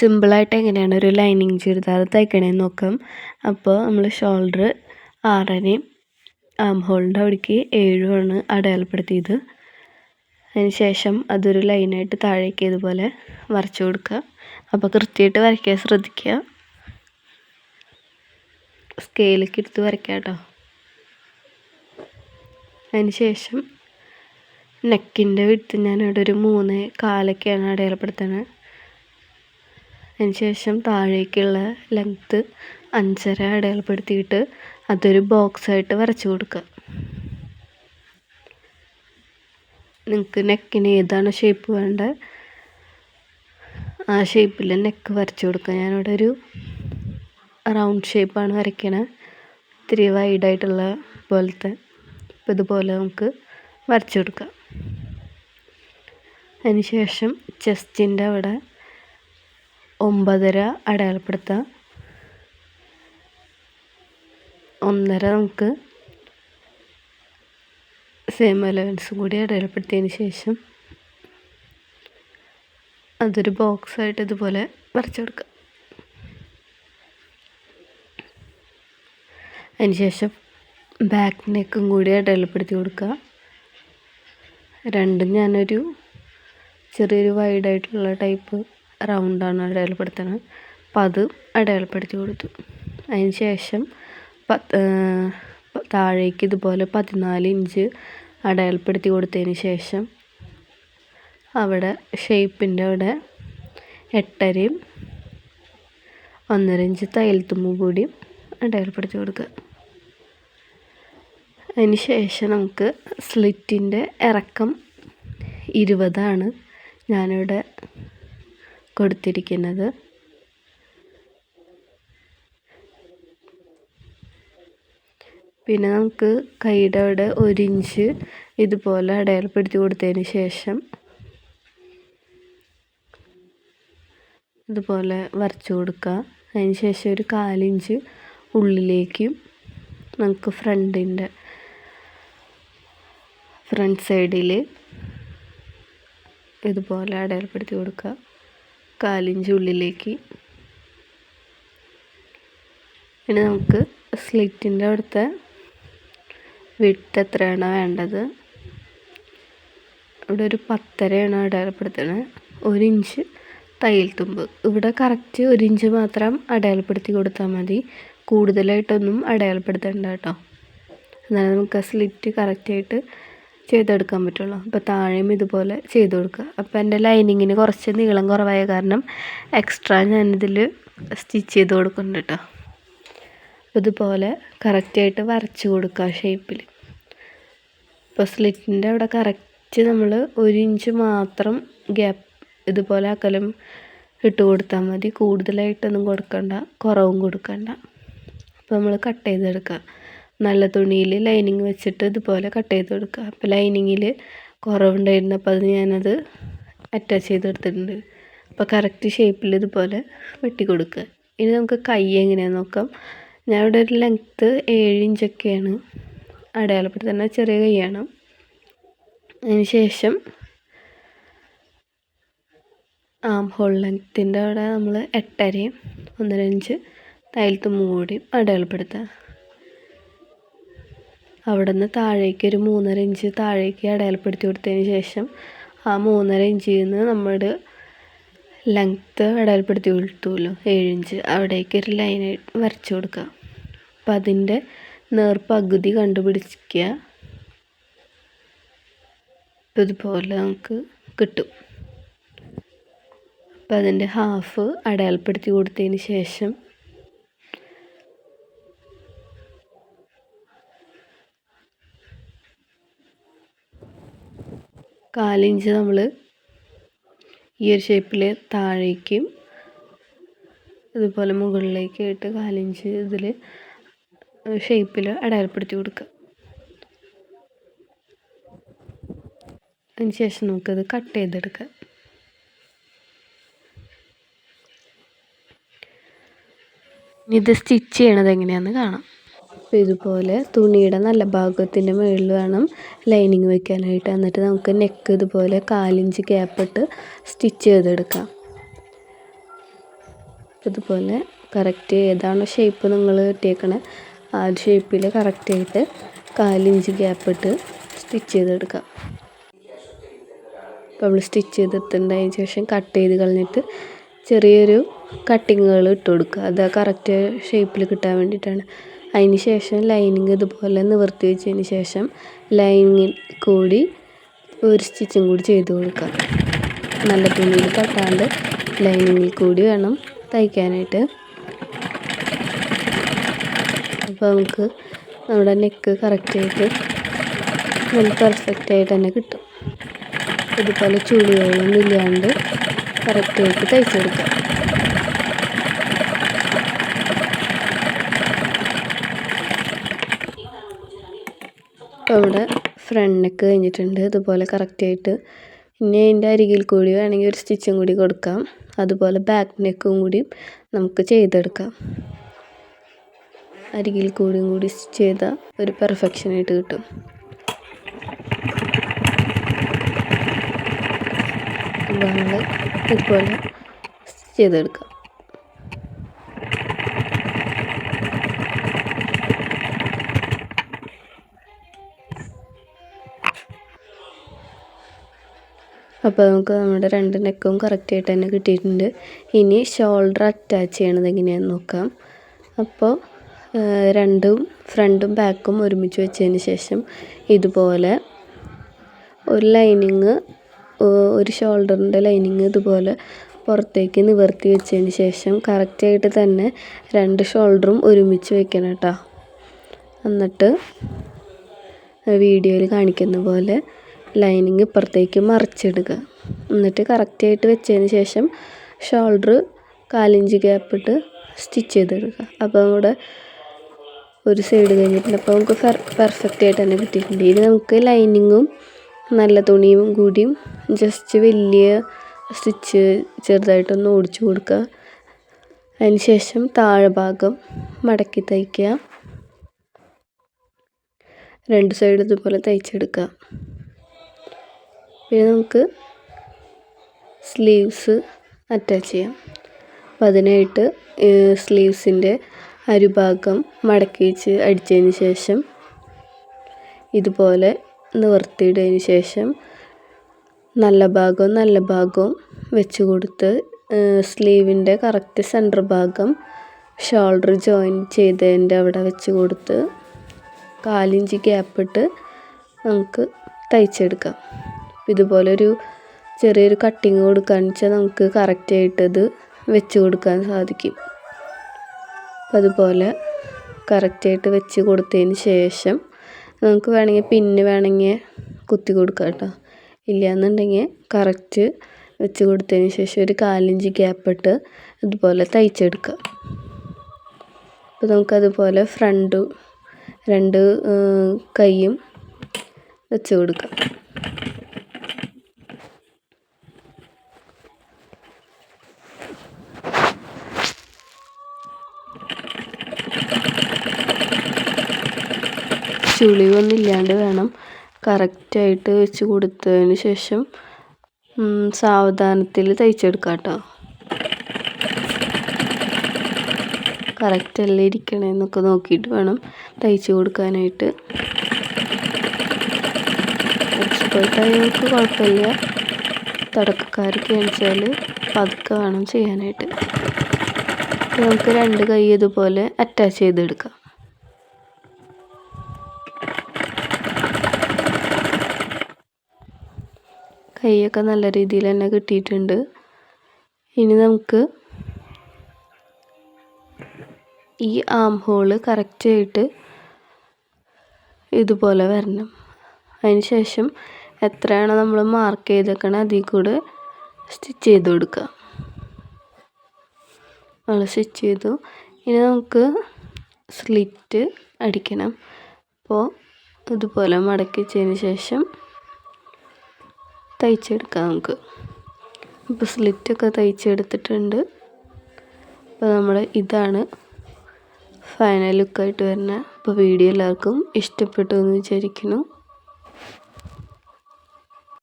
സിമ്പിളായിട്ട് എങ്ങനെയാണ് ഒരു ലൈനിങ് ചുരിദാർ തയ്ക്കണേന്ന് നോക്കാം. അപ്പോൾ നമ്മൾ ഷോൾഡർ ആറരയും ആം ഹോളിന്റെ അവിടേക്ക് ഏഴുമാണ് അടയാളപ്പെടുത്തിയത്. ശേഷം അതൊരു ലൈനായിട്ട് താഴേക്ക് ഇതുപോലെ വരച്ചു കൊടുക്കുക. അപ്പോൾ കൃത്യമായിട്ട് വരയ്ക്കാൻ ശ്രദ്ധിക്കുക. സ്കെയിലേക്ക് എടുത്ത് വരയ്ക്കാം കേട്ടോ. ശേഷം നെക്കിന്റെ വിട്ട് ഞാനിവിടെ ഒരു മൂന്ന് കാലൊക്കെയാണ് അടയാളപ്പെടുത്തുന്നത്. അതിന് ശേഷം താഴേക്കുള്ള ലെങ്ത്ത് അഞ്ചര അടയാളപ്പെടുത്തിയിട്ട് അതൊരു ബോക്സായിട്ട് വരച്ചു കൊടുക്കുക. നിങ്ങൾക്ക് നെക്കിന് ഏതാണ് ഷേപ്പ് വേണ്ടത് ആ ഷേപ്പിൽ നെക്ക് വരച്ചു കൊടുക്കുക. ഞാനിവിടെ ഒരു റൗണ്ട് ഷേപ്പാണ് വരയ്ക്കണത് ഇത്തിരി വൈഡായിട്ടുള്ള പോലത്തെ. അപ്പോൾ ഇതുപോലെ നമുക്ക് വരച്ചു കൊടുക്കാം. അതിന് ശേഷം ചെസ്റ്റിന്റെ അവിടെ ഒമ്പതര അടയാളപ്പെടുത്താം. ഒന്നര നമുക്ക് സെയിം അലവൻസും കൂടി അടയാളപ്പെടുത്തിയതിന് ശേഷം അതൊരു ബോക്സായിട്ട് ഇതുപോലെ വരച്ചു കൊടുക്കുക അതിന് ശേഷം ബാക്ക് നെക്കും കൂടി അടയാളപ്പെടുത്തി കൊടുക്കുക രണ്ടും ഞാനൊരു ചെറിയൊരു വൈഡായിട്ടുള്ള ടൈപ്പ് റൗണ്ടാണ് അടയാളപ്പെടുത്തുന്നത്. അപ്പം അത് അടയാളപ്പെടുത്തി കൊടുത്തു. അതിന് ശേഷം പത്ത് താഴേക്ക് ഇതുപോലെ പതിനാല് ഇഞ്ച് അടയാളപ്പെടുത്തി കൊടുത്തതിന് ശേഷം അവിടെ ഷേപ്പിന്റെ അവിടെ എട്ടരയും ഒന്നര ഇഞ്ച് തയ്യൽത്തുമ്പും കൂടി അടയാളപ്പെടുത്തി കൊടുക്കുക. അതിന് ശേഷം നമുക്ക് സ്ലിറ്റിന്റെ ഇറക്കം ഇരുപതാണ്. ഞാനിവിടെ കൊടുത്തിരിക്കുന്നത്. പിന്നെ നമുക്ക് കൈയുടെ അവിടെ ഒരു ഇഞ്ച് ഇതുപോലെ അടയാളപ്പെടുത്തി കൊടുത്തതിന് ശേഷം ഇതുപോലെ വരച്ചു കൊടുക്കുക. അതിന് ശേഷം ഒരു കാലിഞ്ച് ഉള്ളിലേക്കും നമുക്ക് ഫ്രണ്ടിന്റെ ഫ്രണ്ട് സൈഡിൽ ഇതുപോലെ അടയാളപ്പെടുത്തി കൊടുക്കുക. കാലിഞ്ച് ഉള്ളിലേക്ക്. ഇനി നമുക്ക് സ്ലിറ്റിന്റെ അവിടുത്തെ വിട്ട് എത്രയാണ് വേണ്ടത്? ഇവിടെ ഒരു പത്തരയാണ് അടയാളപ്പെടുത്തുന്നത് ഒരു ഇഞ്ച് തയ്യൽ തുമ്പ്. ഇവിടെ കറക്റ്റ് ഒരു ഇഞ്ച് മാത്രം അടയാളപ്പെടുത്തി കൊടുത്താൽ മതി. കൂടുതലായിട്ടൊന്നും അടയാളപ്പെടുത്തേണ്ട കേട്ടോ. എന്നാലും നമുക്ക് ആ സ്ലിറ്റ് കറക്റ്റായിട്ട് ചെയ്തെടുക്കാൻ പറ്റുള്ളൂ. അപ്പോൾ താഴെയും ഇതുപോലെ ചെയ്ത് കൊടുക്കുക അപ്പോൾ എന്റെ ലൈനിങ്ങിന് കുറച്ച് നീളം കുറവായ കാരണം എക്സ്ട്രാ ഞാനിതിൽ സ്റ്റിച്ച് ചെയ്ത് കൊടുക്കുന്നുണ്ട് കേട്ടോ. അപ്പോൾ ഇതുപോലെ കറക്റ്റായിട്ട് വരച്ച് കൊടുക്കുക ഷേപ്പിൽ ഇപ്പോൾ സ്ലിറ്റിന്റെ അവിടെ കറക്റ്റ് നമ്മൾ ഒരു ഇഞ്ച് മാത്രം ഗ്യാപ്പ് ഇതുപോലെ അകലം ഇട്ട് കൊടുത്താൽ മതി. കൂടുതലായിട്ടൊന്നും കൊടുക്കണ്ട കുറവും കൊടുക്കണ്ട. അപ്പോൾ നമ്മൾ കട്ട് ചെയ്തെടുക്കുക. നല്ല തുണിയിൽ ലൈനിങ് വെച്ചിട്ട് ഇതുപോലെ കട്ട് ചെയ്ത് കൊടുക്കുക. അപ്പോൾ ലൈനിങ്ങിൽ കുറവുണ്ടായിരുന്നപ്പോൾ അത് ഞാനത് അറ്റാച്ച് ചെയ്തെടുത്തിട്ടുണ്ട് അപ്പോൾ കറക്റ്റ് ഷേപ്പിൽ ഇതുപോലെ വെട്ടി കൊടുക്കുക. ഇനി നമുക്ക് കൈ എങ്ങനെയാണെന്ന് നോക്കാം. ഞാൻ ഇവിടെ ഒരു ലെങ്ത്ത് ഏഴ് ഇഞ്ചൊക്കെയാണ് അടയാളപ്പെടുത്തുന്നത്. ചെറിയ കൈയാണ്. അതിന് ശേഷം ആം ഹോൾ ലെങ്ത്തിന്റെ അവിടെ നമ്മൾ എട്ടരയും ഒന്നര ഇഞ്ച് തയ്യലത്ത് മൂടിയും അടയാളപ്പെടുത്തുക. അവിടെ നിന്ന് താഴേക്ക് ഒരു മൂന്നര ഇഞ്ച് താഴേക്ക് അടയാളപ്പെടുത്തി കൊടുത്തതിന് ശേഷം ആ മൂന്നര ഇഞ്ചിൽ നിന്ന് നമ്മൾ ലെങ്ത്ത് അടയാളപ്പെടുത്തി കൊടുത്തുമല്ലോ ഏഴ് ഇഞ്ച്. അവിടേക്ക് ഒരു ലൈൻ വരച്ചു കൊടുക്കുക. അപ്പം അതിന്റെ നേർപ്പകുതി കണ്ടുപിടിക്കുക. അപ്പം ഇതുപോലെ നമുക്ക് കിട്ടും. അപ്പം അതിന്റെ ഹാഫ് അടയാളപ്പെടുത്തി കൊടുത്തതിന് ശേഷം കാലിഞ്ച് നമ്മൾ ഈ ഒരു ഷേപ്പിൽ താഴേക്കും ഇതുപോലെ മുകളിലേക്ക് ഇട്ട് കാലിഞ്ച് ഇതിൽ ഷേപ്പിൽ അടയാളപ്പെടുത്തി കൊടുക്കുക. അതിന് ശേഷം നമുക്കത് കട്ട് ചെയ്തെടുക്കാം. ഇത് സ്റ്റിച്ച് ചെയ്യണത് എങ്ങനെയാണെന്ന് കാണാം. അപ്പോൾ ഇതുപോലെ തുണിയുടെ നല്ല ഭാഗത്തിന്റെ മുകളിൽ വേണം ലൈനിങ് വെക്കാനായിട്ട്. എന്നിട്ട് നമുക്ക് നെക്ക് ഇതുപോലെ കാലിഞ്ച് ഗ്യാപ്പിട്ട് സ്റ്റിച്ച് ചെയ്തെടുക്കാം. ഇതുപോലെ കറക്റ്റ് ഏതാണോ ഷേപ്പ് നിങ്ങൾ കിട്ടിയേക്കണേ? ആ ഒരു ഷേപ്പിൽ കറക്റ്റായിട്ട് കാലിഞ്ച് ഗ്യാപ്പിട്ട് സ്റ്റിച്ച് ചെയ്തെടുക്കാം. അപ്പോൾ നമ്മൾ സ്റ്റിച്ച് ചെയ്തെടുത്തതിന് ശേഷം കട്ട് ചെയ്ത് കളഞ്ഞിട്ട് ചെറിയൊരു കട്ടിങ്ങുകൾ ഇട്ട് കൊടുക്കുക. അത് കറക്റ്റ് ഷേപ്പിൽ കിട്ടാൻ വേണ്ടിയിട്ടാണ്. അതിന് ശേഷം ലൈനിങ് ഇതുപോലെ നിവർത്തി വെച്ചതിന് ശേഷം ലൈനിങ്ങിൽ കൂടി ഒരു സ്റ്റിച്ചും കൂടി ചെയ്ത് കൊടുക്കുക. നല്ല തുണിയിൽ കട്ടാണ്ട് ലൈനിങ്ങിൽ കൂടി വേണം തയ്ക്കാനായിട്ട്. അപ്പോൾ നമുക്ക് നമ്മുടെ നെക്ക് കറക്റ്റായിട്ട് നല്ല പെർഫെക്റ്റായിട്ട് തന്നെ കിട്ടും. ഇതുപോലെ ചുളികളൊന്നും ഇല്ലാണ്ട് കറക്റ്റായിട്ട് തയ്ച്ചെടുക്കാം ഇപ്പോൾ ഇവിടെ ഫ്രണ്ട് നെക്ക് കഴിഞ്ഞിട്ടുണ്ട്. ഇതുപോലെ കറക്റ്റായിട്ട് ഇനി അതിന്റെ അരികിൽ കൂടി വേണമെങ്കിൽ ഒരു സ്റ്റിച്ചും കൂടി കൊടുക്കാം. അതുപോലെ ബാക്ക് നെക്കും കൂടി നമുക്ക് ചെയ്തെടുക്കാം. അരികിൽ കൂടിയും കൂടി സ്റ്റിച്ച് ചെയ്താൽ ഒരു പെർഫെക്ഷനായിട്ട് കിട്ടും. നമ്മൾ ഇതുപോലെ ചെയ്തെടുക്കാം. അപ്പോൾ നമുക്ക് നമ്മുടെ രണ്ട് നെക്കും കറക്റ്റായിട്ട് തന്നെ കിട്ടിയിട്ടുണ്ട്. ഇനി ഷോൾഡർ അറ്റാച്ച് ചെയ്യണത് എങ്ങനെയാണെന്ന് നോക്കാം. അപ്പോൾ രണ്ടും ഫ്രണ്ടും ബാക്കും ഒരുമിച്ച് വെച്ചതിന് ശേഷം ഇതുപോലെ ഒരു ലൈനിങ് ഒരു ഷോൾഡറിന്റെ ലൈനിങ് ഇതുപോലെ പുറത്തേക്ക് നിവർത്തി വെച്ചതിന് ശേഷം കറക്റ്റായിട്ട് തന്നെ രണ്ട് ഷോൾഡറും ഒരുമിച്ച് വെക്കണം കേട്ടോ. എന്നിട്ട് വീഡിയോയിൽ കാണിക്കുന്ന പോലെ ലൈനിങ് ഇപ്പുറത്തേക്ക് മറിച്ചിടുക. എന്നിട്ട് കറക്റ്റായിട്ട് വെച്ചതിന് ശേഷം ഷോൾഡർ കാലിഞ്ച് ഗ്യാപ്പിട്ട് സ്റ്റിച്ച് ചെയ്തെടുക്കുക അപ്പോൾ നമ്മുടെ ഒരു സൈഡ് കഴിഞ്ഞിട്ടുണ്ട്. അപ്പോൾ നമുക്ക് പെർഫെക്റ്റ് ആയിട്ട് തന്നെ കിട്ടിയിട്ടുണ്ട്. ഇനി നമുക്ക് ലൈനിങ്ങും നല്ല തുണിയും കൂടിയും ജസ്റ്റ് വലിയ സ്റ്റിച്ച് ചെറുതായിട്ടൊന്ന് ഓടിച്ചു കൊടുക്കുക. അതിന് ശേഷം താഴെ ഭാഗം മടക്കി തയ്ക്കുക. രണ്ട് സൈഡ് ഇതുപോലെ തയ്ച്ചെടുക്കുക. പിന്നെ നമുക്ക് സ്ലീവ്സ് അറ്റാച്ച് ചെയ്യാം. അപ്പം അതിനായിട്ട് സ്ലീവ്സിന്റെ അരുഭാഗം മടക്കി വെച്ച് അടിച്ചതിന് ശേഷം ഇതുപോലെ നിവർത്തിയിടതിന് ശേഷം നല്ല ഭാഗവും നല്ല ഭാഗവും വെച്ച് കൊടുത്ത് സ്ലീവിന്റെ കറക്റ്റ് സെന്റർ ഭാഗം ഷോൾഡർ ജോയിൻ ചെയ്തതിന്റെ അവിടെ വെച്ച് കൊടുത്ത് കാലിഞ്ച് ഗ്യാപ്പിട്ട് നമുക്ക് തയ്ച്ചെടുക്കാം. ഇതുപോലൊരു ചെറിയൊരു കട്ടിങ് കൊടുക്കാന്ന് വെച്ചാൽ നമുക്ക് കറക്റ്റായിട്ടത് വെച്ച് കൊടുക്കാൻ സാധിക്കും. അതുപോലെ കറക്റ്റായിട്ട് വെച്ച് കൊടുത്തതിന് ശേഷം നമുക്ക് വേണമെങ്കിൽ പിന്നെ വേണമെങ്കിൽ കുത്തി കൊടുക്കാം കേട്ടോ. ഇല്ലയെന്നുണ്ടെങ്കിൽ കറക്റ്റ് വെച്ച് കൊടുത്തതിന് ശേഷം ഒരു കാലിഞ്ച് ഗ്യാപ്പിട്ട് ഇതുപോലെ തയ്ച്ചെടുക്കുക അപ്പോൾ നമുക്കതുപോലെ ഫ്രണ്ടും രണ്ട് കൈയും വെച്ച് കൊടുക്കാം. ചുളിവൊന്നും ഇല്ലാണ്ട് വേണം കറക്റ്റായിട്ട് വെച്ച് കൊടുത്തതിന് ശേഷം സാവധാനത്തിൽ തയ്ച്ചെടുക്കാം കേട്ടോ. കറക്റ്റല്ലേ ഇരിക്കണേന്നൊക്കെ നോക്കിയിട്ട് വേണം തയ്ച്ച് കൊടുക്കാനായിട്ട്. കുഴപ്പമില്ല. തുടക്കക്കാർക്ക് വെച്ചാൽ പതുക്കെ വേണം ചെയ്യാനായിട്ട്. നമുക്ക് രണ്ട് കൈ ഇതുപോലെ അറ്റാച്ച് ചെയ്തെടുക്കാം. കൈയൊക്കെ നല്ല രീതിയിൽ തന്നെ കിട്ടിയിട്ടുണ്ട്. ഇനി നമുക്ക് ഈ ആം ഹോൾ കറക്റ്റായിട്ട് ഇതുപോലെ വരണം. അതിന് ശേഷം എത്രയാണോ നമ്മൾ മാർക്ക് ചെയ്തേക്കണേ അതിൽ കൂടെ സ്റ്റിച്ച് ചെയ്ത് കൊടുക്കുക. നമ്മൾ സ്റ്റിച്ച് ചെയ്തു. ഇനി നമുക്ക് സ്ലിറ്റ് അടിക്കണം. അപ്പോൾ ഇതുപോലെ മടക്കി വെച്ചതിന് ശേഷം തയ്ച്ചെടുക്കാം നമുക്ക്. ഇപ്പോൾ സ്ലിറ്റൊക്കെ തയ്ച്ചെടുത്തിട്ടുണ്ട്. അപ്പോൾ നമ്മൾ ഇതാണ് ഫൈനൽ ലുക്കായിട്ട് വരുന്നത്. അപ്പോൾ വീഡിയോ എല്ലാവർക്കും ഇഷ്ടപ്പെട്ടു എന്ന് വിചാരിക്കുന്നു.